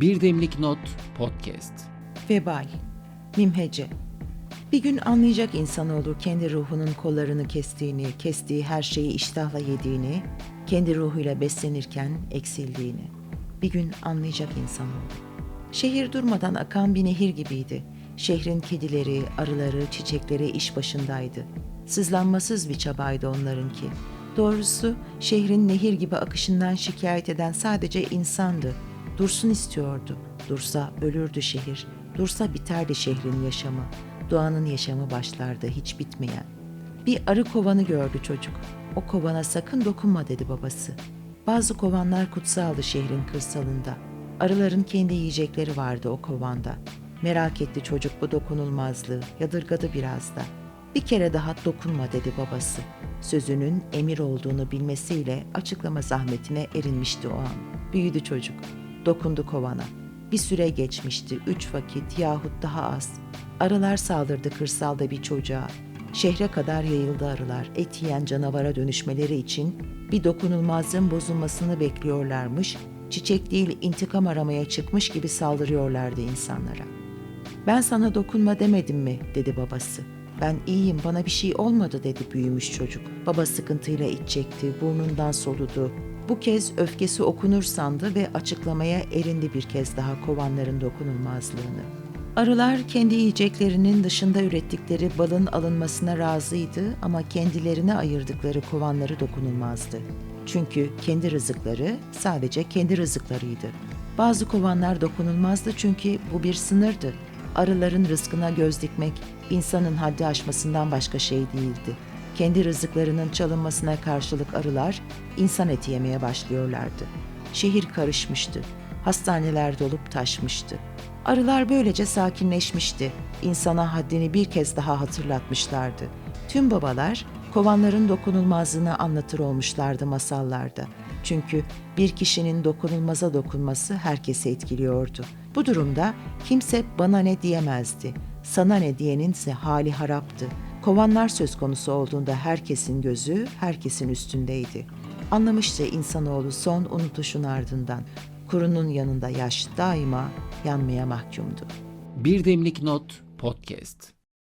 Bir Demlik Not Podcast. Vebal, Mimhece. Bir gün anlayacak insanoğlu kendi ruhunun kollarını kestiğini, kestiği her şeyi iştahla yediğini, kendi ruhuyla beslenirken eksildiğini. Bir gün anlayacak insanoğlu. Şehir durmadan akan bir nehir gibiydi. Şehrin kedileri, arıları, çiçekleri iş başındaydı. Sızlanmasız bir çabaydı onlarınki. Doğrusu şehrin nehir gibi akışından şikayet eden sadece insandı. Dursun istiyordu. Dursa ölürdü şehir. Dursa biterdi şehrin yaşamı. Doğanın yaşamı başlardı hiç bitmeyen. Bir arı kovanı gördü çocuk. O kovana sakın dokunma dedi babası. Bazı kovanlar kutsaldı şehrin kırsalında. Arıların kendi yiyecekleri vardı o kovanda. Merak etti çocuk bu dokunulmazlığı, yadırgadı biraz da. Bir kere daha dokunma dedi babası. Sözünün emir olduğunu bilmesiyle açıklama zahmetine erinmişti o an. Büyüdü çocuk. Dokundu kovana. Bir süre geçmişti, üç vakit yahut daha az. Arılar saldırdı kırsalda bir çocuğa. Şehre kadar yayıldı arılar. Et yiyen canavara dönüşmeleri için bir dokunulmazlığın bozulmasını bekliyorlarmış. Çiçek değil intikam aramaya çıkmış gibi saldırıyorlardı insanlara. Ben sana dokunma demedim mi dedi babası. Ben iyiyim bana bir şey olmadı dedi büyümüş çocuk. Baba sıkıntıyla iç çekti, burnundan soludu. Bu kez öfkesi okunur sandı ve açıklamaya erindi bir kez daha kovanların dokunulmazlığını. Arılar kendi yiyeceklerinin dışında ürettikleri balın alınmasına razıydı ama kendilerine ayırdıkları kovanları dokunulmazdı. Çünkü kendi rızıkları sadece kendi rızıklarıydı. Bazı kovanlar dokunulmazdı çünkü bu bir sınırdı. Arıların rızkına göz dikmek insanın haddi aşmasından başka şey değildi. Kendi rızıklarının çalınmasına karşılık arılar insan eti yemeye başlıyorlardı. Şehir karışmıştı. Hastaneler dolup taşmıştı. Arılar böylece sakinleşmişti. İnsana haddini bir kez daha hatırlatmışlardı. Tüm babalar kovanların dokunulmazlığını anlatır olmuşlardı masallarda. Çünkü bir kişinin dokunulmaza dokunması herkesi etkiliyordu. Bu durumda kimse bana ne diyemezdi. Sana ne diyeninse hali haraptı. Kovanlar söz konusu olduğunda herkesin gözü herkesin üstündeydi. Anlamıştı insanoğlu son unutuşun ardından. Kurunun yanında yaş daima yanmaya mahkumdu. Bir Demlik Not Podcast.